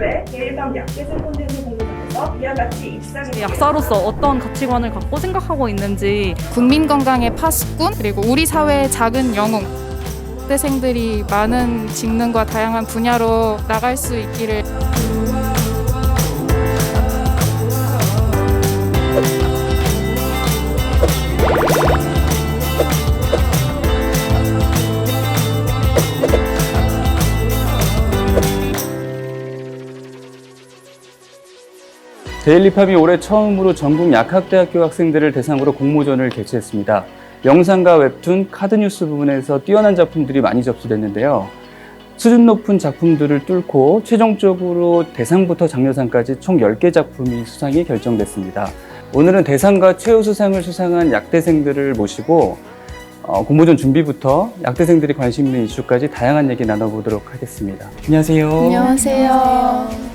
20회 대일방 약재생 콘텐츠 공모전에서 이와 같이 입상에 약사로서 어떤 가치관을 갖고 생각하고 있는지. 국민 건강의 파수꾼 그리고 우리 사회의 작은 영웅. 학대생들이 많은 직능과 다양한 분야로 나갈 수 있기를 데일리팝이 올해 처음으로 전국 약학대학교 학생들을 대상으로 공모전을 개최했습니다. 영상과 웹툰, 카드뉴스 부분에서 뛰어난 작품들이 많이 접수됐는데요. 수준 높은 작품들을 뚫고 최종적으로 대상부터 장려상까지 총 10개 작품이 수상이 결정됐습니다. 오늘은 대상과 최우수상을 수상한 약대생들을 모시고 어, 공모전 준비부터 약대생들이 관심 있는 이슈까지 다양한 얘기 나눠보도록 하겠습니다. 안녕하세요. 안녕하세요.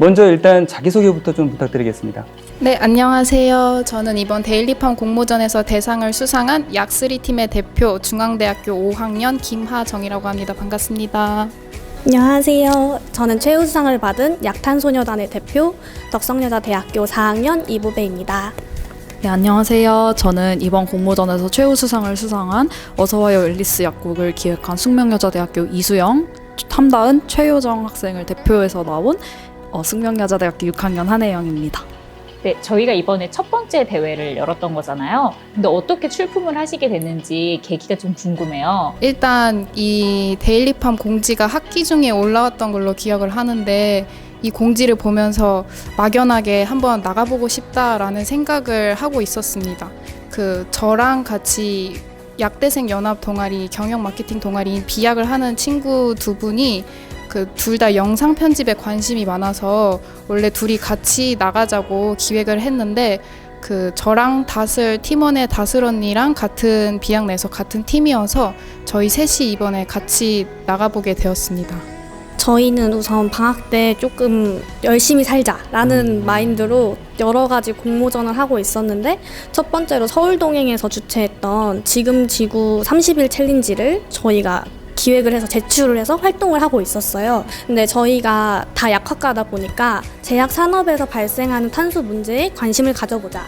먼저 일단 자기소개부터 좀 부탁드리겠습니다. 네, 안녕하세요. 저는 이번 데일리팜 공모전에서 대상을 수상한 약스리 팀의 대표 중앙대학교 5학년 김하정이라고 합니다. 반갑습니다. 안녕하세요. 저는 최우수상을 받은 약탄소녀단의 대표 덕성여자대학교 4학년 이보배입니다. 네, 안녕하세요. 저는 이번 공모전에서 최우수상을 수상한 어서와요 앨리스 약국을 기획한 숙명여자대학교 이수영, 탐다은 최효정 학생을 대표해서 나온 어, 숙명여자대학교 6학년 한혜영입니다. 네, 저희가 이번에 첫 번째 대회를 열었던 거잖아요. 근데 어떻게 출품을 하시게 됐는지 계기가 좀 궁금해요. 일단 이 데일리팜 공지가 학기 중에 올라왔던 걸로 기억을 하는데 이 공지를 보면서 막연하게 한번 나가보고 싶다라는 생각을 하고 있었습니다. 그 저랑 같이 약대생 연합 동아리 경영 마케팅 동아리인 비약을 하는 친구 두 분이 그 둘 다 영상 편집에 관심이 많아서 원래 둘이 같이 나가자고 기획을 했는데 그 저랑 다슬 팀원의 다슬 언니랑 같은 비약 내서 같은 팀이어서 저희 셋이 이번에 같이 나가보게 되었습니다. 저희는 우선 방학 때 조금 열심히 살자라는 마인드로 여러 가지 공모전을 하고 있었는데 첫 번째로 서울 동행에서 주최했던 지금 지구 30일 챌린지를 저희가 기획을 해서 제출을 해서 활동을 하고 있었어요. 근데 저희가 다 약학과다 보니까 제약 산업에서 발생하는 탄소 문제에 관심을 가져보자.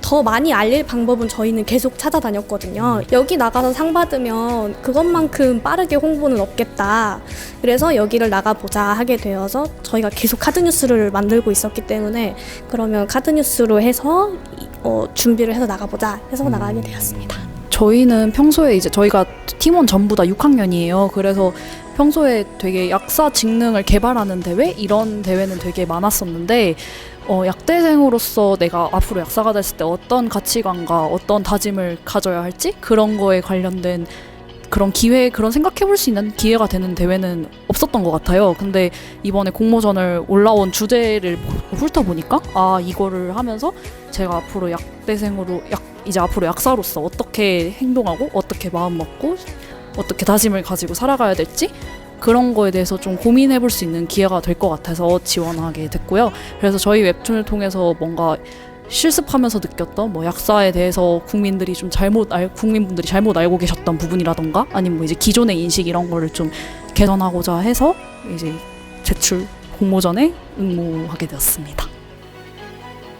더 많이 알릴 방법은 저희는 계속 찾아다녔거든요. 여기 나가서 상 받으면 그것만큼 빠르게 홍보는 없겠다. 그래서 여기를 나가보자 하게 되어서 저희가 계속 카드뉴스를 만들고 있었기 때문에 그러면 카드뉴스로 해서 이- 어, 준비를 해서 나가보자 해서 나가게 되었습니다. 저희는 평소에 이제 저희가 팀원 전부 다 6학년이에요. 그래서 평소에 되게 약사 직능을 개발하는 대회 이런 대회는 되게 많았었는데 어, 약대생으로서 내가 앞으로 약사가 됐을 때 어떤 가치관과 어떤 다짐을 가져야 할지 그런 거에 관련된 그런 기회 그런 생각해 볼 수 있는 기회가 되는 대회는 없었던 것 같아요. 근데 이번에 공모전을 올라온 주제를 훑어보니까 아 이거를 하면서 제가 앞으로 약대생으로 약 이제 앞으로 약사로서 어떻게 행동하고 어떻게 마음 먹고 어떻게 다짐을 가지고 살아가야 될지 그런 거에 대해서 좀 고민해 볼 수 있는 기회가 될 것 같아서 지원하게 됐고요. 그래서 저희 웹툰을 통해서 뭔가 실습하면서 느꼈던 뭐 약사에 대해서 국민들이 좀 잘못 알 국민분들이 잘못 알고 계셨던 부분이라던가 아니면 뭐 이제 기존의 인식 이런 거를 좀 개선하고자 해서 이제 제출 공모전에 응모하게 되었습니다.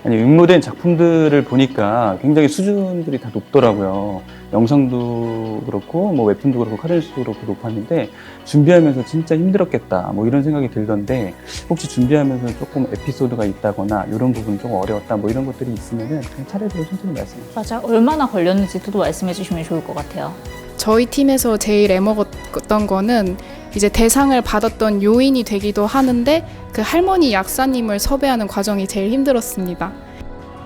아니 응모된 작품들을 보니까 굉장히 수준들이 다 높더라고요. 영상도 그렇고 뭐 웹툰도 그렇고 카렌스도 그렇고 높았는데 준비하면서 진짜 힘들었겠다 뭐 이런 생각이 들던데 혹시 준비하면서 조금 에피소드가 있다거나 이런 부분 좀 어려웠다 뭐 이런 것들이 있으면은 그냥 차례대로 천천히 말씀해 주세요. 맞아, 얼마나 걸렸는지도 말씀해 주시면 좋을 것 같아요. 저희 팀에서 제일 애먹었던 거는 이제 대상을 받았던 요인이 되기도 하는데 그 할머니 약사님을 섭외하는 과정이 제일 힘들었습니다.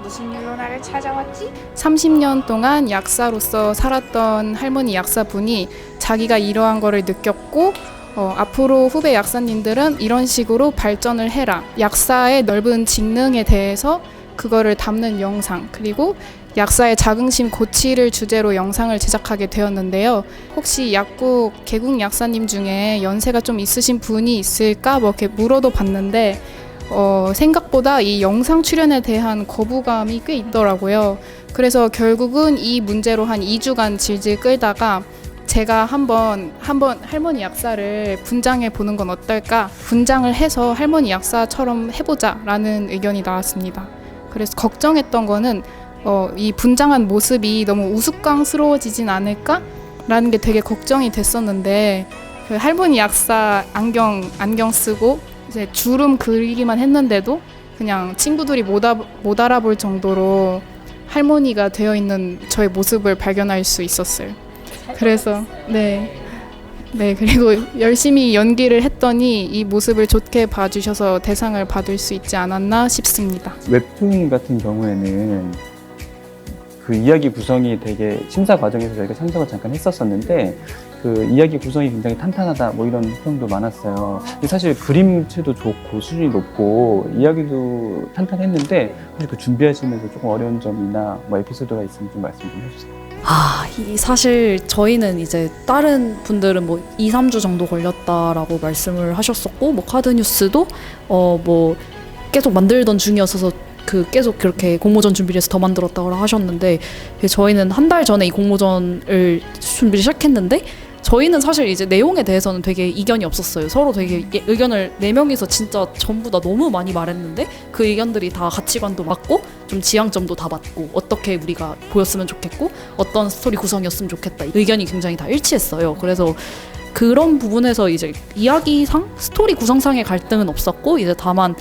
무슨 일로 나를 찾아왔지? 30년 동안 약사로서 살았던 할머니 약사분이 자기가 이러한 거를 느꼈고 어, 앞으로 후배 약사님들은 이런 식으로 발전을 해라. 약사의 넓은 직능에 대해서 그거를 담는 영상 그리고 약사의 자긍심 고취를 주제로 영상을 제작하게 되었는데요. 혹시 약국 개국 약사님 중에 연세가 좀 있으신 분이 있을까 뭐 이렇게 물어도 봤는데 어, 생각보다 이 영상 출연에 대한 거부감이 꽤 있더라고요. 그래서 결국은 이 문제로 한 2주간 질질 끌다가 제가 한번 한번 할머니 약사를 분장해 보는 건 어떨까? 분장을 해서 할머니 약사처럼 해보자라는 의견이 나왔습니다. 그래서 걱정했던 거는 어, 이 분장한 모습이 너무 우스꽝스러워지진 않을까라는 게 되게 걱정이 됐었는데 그 할머니 약사 안경 안경 쓰고 이제 주름 그리기만 했는데도 그냥 친구들이 못, 아, 못 알아볼 정도로 할머니가 되어 있는 저의 모습을 발견할 수 있었어요. 그래서 네. 네, 그리고 열심히 연기를 했더니 이 모습을 좋게 봐주셔서 대상을 받을 수 있지 않았나 싶습니다. 웹툰 같은 경우에는 그 이야기 구성이 되게 심사 과정에서 저희가 참석을 잠깐 했었었는데 그 이야기 구성이 굉장히 탄탄하다 뭐 이런 평도 많았어요. 사실 그림체도 좋고 수준이 높고 이야기도 탄탄했는데 사실 그 준비하시면서 조금 어려운 점이나 뭐 에피소드가 있으면 좀 말씀 좀 해주세요. 아, 이 사실 저희는 이제 다른 분들은 뭐 2, 3주 정도 걸렸다라고 말씀을 하셨었고 뭐 카드 뉴스도 어 뭐 계속 만들던 중이었어서 그 계속 그렇게 공모전 준비를 해서 더 만들었다고 하셨는데 저희는 한 달 전에 이 공모전을 준비를 시작했는데 저희는 사실 이제 내용에 대해서는 되게 이견이 없었어요. 서로 되게 예- 의견을 네 명이서 진짜 전부 다 너무 많이 말했는데 그 의견들이 다 가치관도 맞고 좀 지향점도 다 맞고 어떻게 우리가 보였으면 좋겠고 어떤 스토리 구성이었으면 좋겠다 의견이 굉장히 다 일치했어요. 그래서 그런 부분에서 이제 이야기상 스토리 구성상의 갈등은 없었고 이제 다만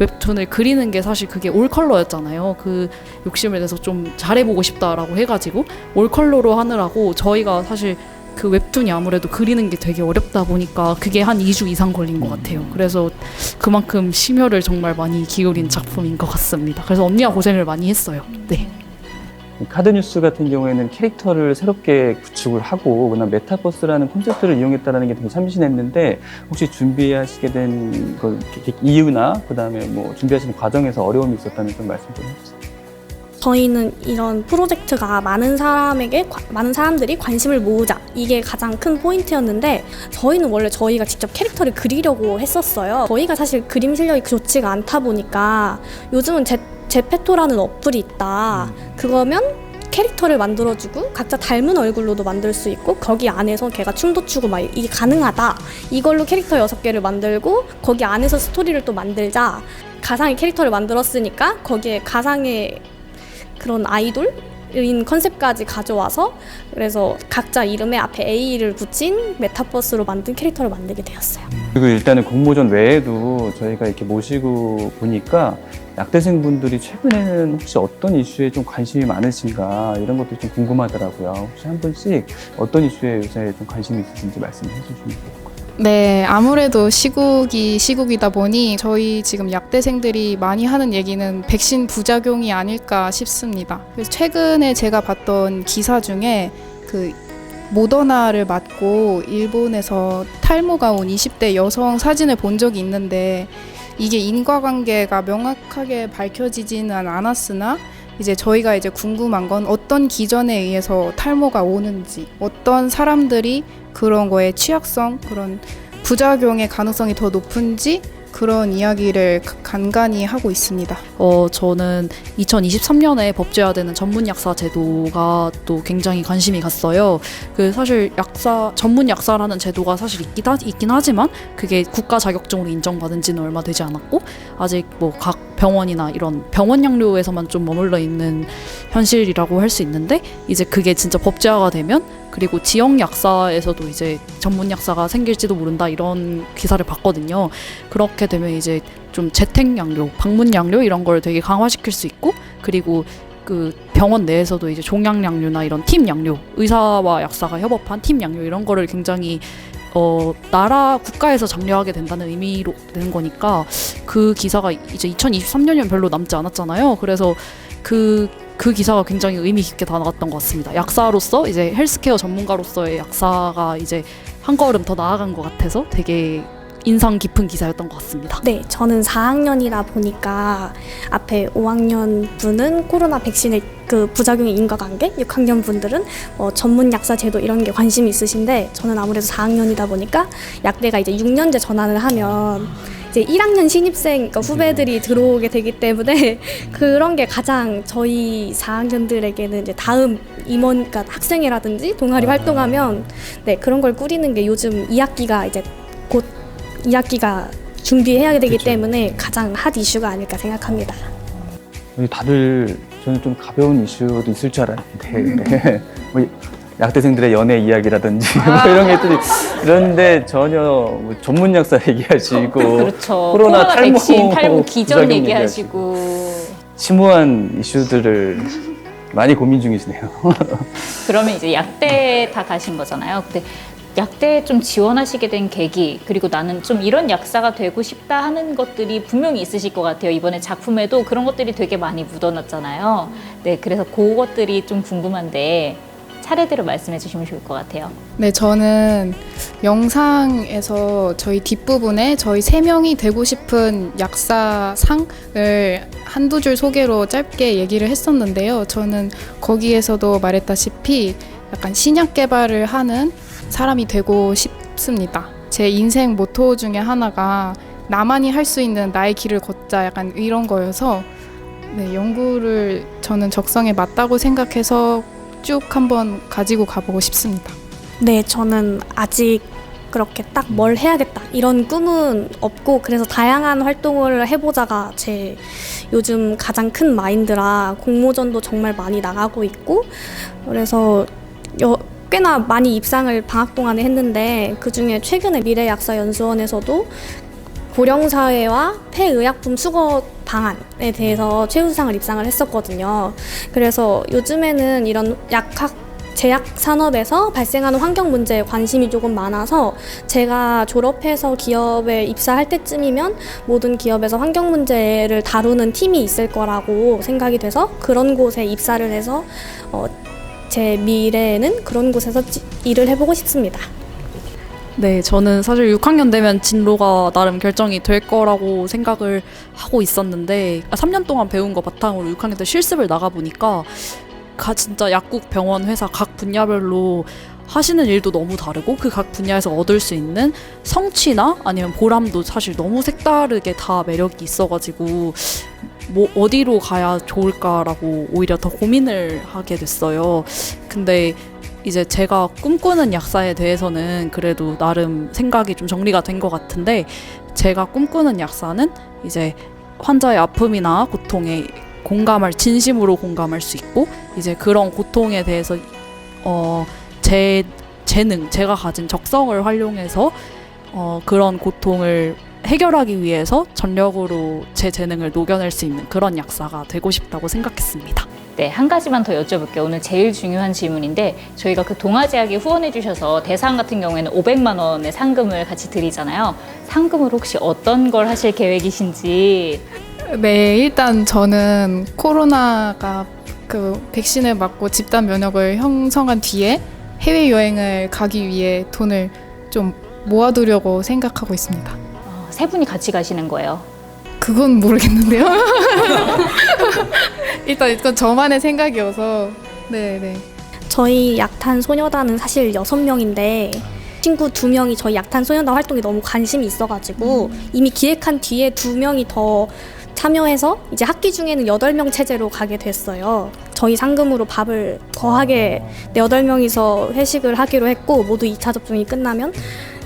웹툰을 그리는 게 사실 그게 올 컬러였잖아요. 그 욕심을 내서 좀 잘해보고 싶다라고 해가지고 올 컬러로 하느라고 저희가 사실 그 웹툰이 아무래도 그리는 게 되게 어렵다 보니까 그게 한 2주 이상 걸린 것 같아요. 그래서 그만큼 심혈을 정말 많이 기울인 작품인 것 같습니다. 그래서 언니가 고생을 많이 했어요. 네. 이 카드뉴스 같은 경우에는 캐릭터를 새롭게 구축을 하고 그다음 메타버스라는 콘셉트를 이용했다는 게 되게 참신했는데 혹시 준비하시게 된 그 이유나 그다음에 뭐 준비하시는 과정에서 어려움이 있었다면 좀 말씀 좀 해주세요. 저희는 이런 프로젝트가 많은 사람에게 과- 많은 사람들이 관심을 모으자 이게 가장 큰 포인트였는데 저희는 원래 저희가 직접 캐릭터를 그리려고 했었어요. 저희가 사실 그림 실력이 좋지가 않다 보니까 요즘은 제 제페토라는 어플이 있다. 그거면 캐릭터를 만들어주고 각자 닮은 얼굴로도 만들 수 있고 거기 안에서 걔가 춤도 추고 막 이게 가능하다. 이걸로 캐릭터 여섯 개를 만들고 거기 안에서 스토리를 또 만들자. 가상의 캐릭터를 만들었으니까 거기에 가상의 그런 아이돌 인 컨셉까지 가져와서 그래서 각자 이름에 앞에 A를 붙인 메타버스로 만든 캐릭터를 만들게 되었어요. 그리고 일단은 공모전 외에도 저희가 이렇게 모시고 보니까 약대생 분들이 최근에는 혹시 어떤 이슈에 좀 관심이 많으신가 이런 것도 좀 궁금하더라고요. 혹시 한 분씩 어떤 이슈에 요새 좀 관심이 있으신지 말씀해 주시면 좋을 것 같아요. 네, 아무래도 시국이 시국이다 보니 저희 지금 약대생들이 많이 하는 얘기는 백신 부작용이 아닐까 싶습니다. 그래서 최근에 제가 봤던 기사 중에 그 모더나를 맞고 일본에서 탈모가 온 20대 여성 사진을 본 적이 있는데 이게 인과관계가 명확하게 밝혀지지는 않았으나 이제 저희가 이제 궁금한 건 어떤 기전에 의해서 탈모가 오는지 어떤 사람들이 그런 거에 취약성 그런 부작용의 가능성이 더 높은지 그런 이야기를 가- 간간히 하고 있습니다. 어, 저는 2023년에 법제화되는 전문 약사 제도가 또 굉장히 관심이 갔어요. 그 사실 약사 전문 약사라는 제도가 사실 있긴, 하, 있긴 하지만 그게 국가 자격증으로 인정받은 지는 얼마 되지 않았고 아직 뭐 각 병원이나 이런 병원 양료에서만 좀 머물러 있는 현실이라고 할 수 있는데 이제 그게 진짜 법제화가 되면 그리고 지역 약사에서도 이제 전문 약사가 생길지도 모른다 이런 기사를 봤거든요. 그렇게 되면 이제 좀 재택 양료, 방문 양료 이런 걸 되게 강화시킬 수 있고 그리고 그 병원 내에서도 이제 종양 양료나 이런 팀 양료, 의사와 약사가 협업한 팀 양료 이런 거를 굉장히 어 나라 국가에서 장려하게 된다는 의미로 되는 거니까 그 기사가 이제 2023년이면 별로 남지 않았잖아요. 그래서 그 그 기사가 굉장히 의미 깊게 다가갔던 것 같습니다. 약사로서 이제 헬스케어 전문가로서의 약사가 이제 한 걸음 더 나아간 것 같아서 되게 인상 깊은 기사였던 것 같습니다. 네, 저는 4학년이다 보니까 앞에 5학년 분은 코로나 백신의 그 부작용의 인과관계, 6학년 분들은 뭐 전문 약사 제도 이런 게 관심이 있으신데 저는 아무래도 4학년이다 보니까 약대가 이제 6년제 전환을 하면 이제 1학년 신입생 그러니까 후배들이 들어오게 되기 때문에 그런 게 가장 저희 4학년들에게는 이제 다음 임원 그러니까 학생회라든지 동아리 아. 활동하면 네 그런 걸 꾸리는 게 요즘 2학기가 이제 곧 2학기가 준비해야 되기 그쵸. 때문에 가장 핫 이슈가 아닐까 생각합니다. 우리 다들 저는 좀 가벼운 이슈도 있을 줄 알았는데 뭐 약대생들의 연애 이야기라든지 뭐 이런 게또 그런데 전혀 뭐 전문 약사 얘기하시고 그렇죠. 코로나 코로나, 탈모 백신 탈모 기전 부작용 얘기하시고 심오한 이슈들을 많이 고민 중이시네요. 그러면 이제 약대 다 가신 거잖아요. 근데 약대에 좀 지원하시게 된 계기 그리고 나는 좀 이런 약사가 되고 싶다 하는 것들이 분명히 있으실 것 같아요. 이번에 작품에도 그런 것들이 되게 많이 묻어놨잖아요. 네, 그래서 그것들이 좀 궁금한데 차례대로 말씀해 주시면 좋을 것 같아요. 네, 저는 영상에서 저희 뒷부분에 저희 세 명이 되고 싶은 약사상을 한두 줄 소개로 짧게 얘기를 했었는데요. 저는 거기에서도 말했다시피 약간 신약 개발을 하는 사람이 되고 싶습니다. 제 인생 모토 중에 하나가 나만이 할 수 있는 나의 길을 걷자 약간 이런 거여서 네, 연구를 저는 적성에 맞다고 생각해서 쭉 한번 가지고 가보고 싶습니다. 네, 저는 아직 그렇게 딱 뭘 해야겠다 이런 꿈은 없고 그래서 다양한 활동을 해보자가 제 요즘 가장 큰 마인드라 공모전도 정말 많이 나가고 있고 그래서 여, 꽤나 많이 입상을 방학 동안에 했는데 그 중에 최근에 미래약사 연수원에서도 고령사회와 폐의약품 수거 방안에 대해서 최우수상을 입상을 했었거든요. 그래서 요즘에는 이런 약학 제약 산업에서 발생하는 환경 문제에 관심이 조금 많아서 제가 졸업해서 기업에 입사할 때쯤이면 모든 기업에서 환경 문제를 다루는 팀이 있을 거라고 생각이 돼서 그런 곳에 입사를 해서 어, 제 미래에는 그런 곳에서 지- 일을 해보고 싶습니다. 네, 저는 사실 6학년 되면 진로가 나름 결정이 될 거라고 생각을 하고 있었는데 3년 동안 배운 거 바탕으로 6학년 때 실습을 나가 보니까 가 진짜 약국, 병원, 회사 각 분야별로 하시는 일도 너무 다르고 그 각 분야에서 얻을 수 있는 성취나 아니면 보람도 사실 너무 색다르게 다 매력이 있어가지고 뭐 어디로 가야 좋을까라고 오히려 더 고민을 하게 됐어요. 근데 이제 제가 꿈꾸는 약사에 대해서는 그래도 나름 생각이 좀 정리가 된 것 같은데 제가 꿈꾸는 약사는 이제 환자의 아픔이나 고통에 공감할 진심으로 공감할 수 있고 이제 그런 고통에 대해서 어 제 재능 제가 가진 적성을 활용해서 어 그런 고통을 해결하기 위해서 전력으로 제 재능을 녹여낼 수 있는 그런 약사가 되고 싶다고 생각했습니다. 네, 한 가지만 더 여쭤볼게요. 오늘 제일 중요한 질문인데 저희가 그 동아제약이 후원해 주셔서 대상 같은 경우에는 500만 원의 상금을 같이 드리잖아요. 상금을 혹시 어떤 걸 하실 계획이신지 네, 일단 저는 코로나가 그 백신을 맞고 집단 면역을 형성한 뒤에 해외 여행을 가기 위해 돈을 좀 모아두려고 생각하고 있습니다. 어, 세 분이 같이 가시는 거예요. 그건 모르겠는데요. 일단 이건 저만의 생각이어서 네, 네. 저희 약탄 소녀단은 사실 여섯 명인데 친구 두 명이 저희 약탄 소녀단 활동에 너무 관심이 있어가지고 이미 기획한 뒤에 두 명이 더 참여해서 이제 학기 중에는 여덟 명 체제로 가게 됐어요. 저희 상금으로 밥을 거하게 네 여덟 명이서 회식을 하기로 했고 모두 2차 접종이 끝나면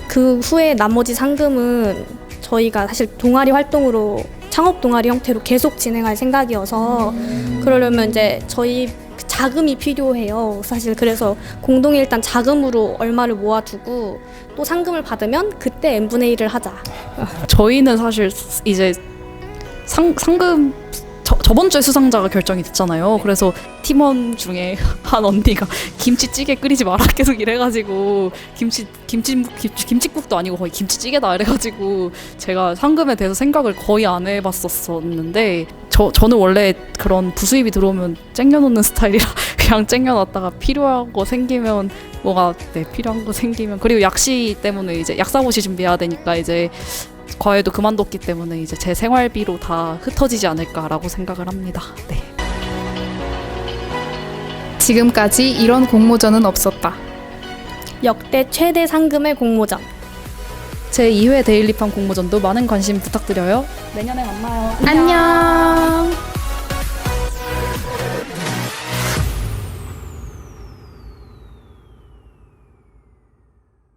그 후에 나머지 상금은 저희가 사실 동아리 활동으로 창업 동아리 형태로 계속 진행할 생각이어서 그러려면 이제 저희 자금이 필요해요. 사실 그래서 공동에 일단 자금으로 얼마를 모아두고 또 상금을 받으면 그때 n 분의 1을 하자. 저희는 사실 이제 상, 상금 저, 저번 주에 수상자가 결정이 됐잖아요. 그래서 팀원 중에 한 언니가 김치찌개 끓이지 마라 계속 이래가지고 김치 김치 김치 김치국도 아니고 거의 김치찌개다 이래가지고 제가 상금에 대해서 생각을 거의 안 해봤었었는데 저 저는 원래 그런 부수입이 들어오면 쟁여놓는 스타일이라 그냥 쟁여놨다가 필요한 거 생기면 뭐가 네 필요한 거 생기면 그리고 약시 때문에 이제 약사고시 준비해야 되니까 이제 과외도 그만뒀기 때문에 이제 제 생활비로 다 흩어지지 않을까라고 생각을 합니다. 네. 지금까지 이런 공모전은 없었다. 역대 최대 상금의 공모전. 제 2회 데일리팜 공모전도 많은 관심 부탁드려요. 내년에 만나요. 안녕.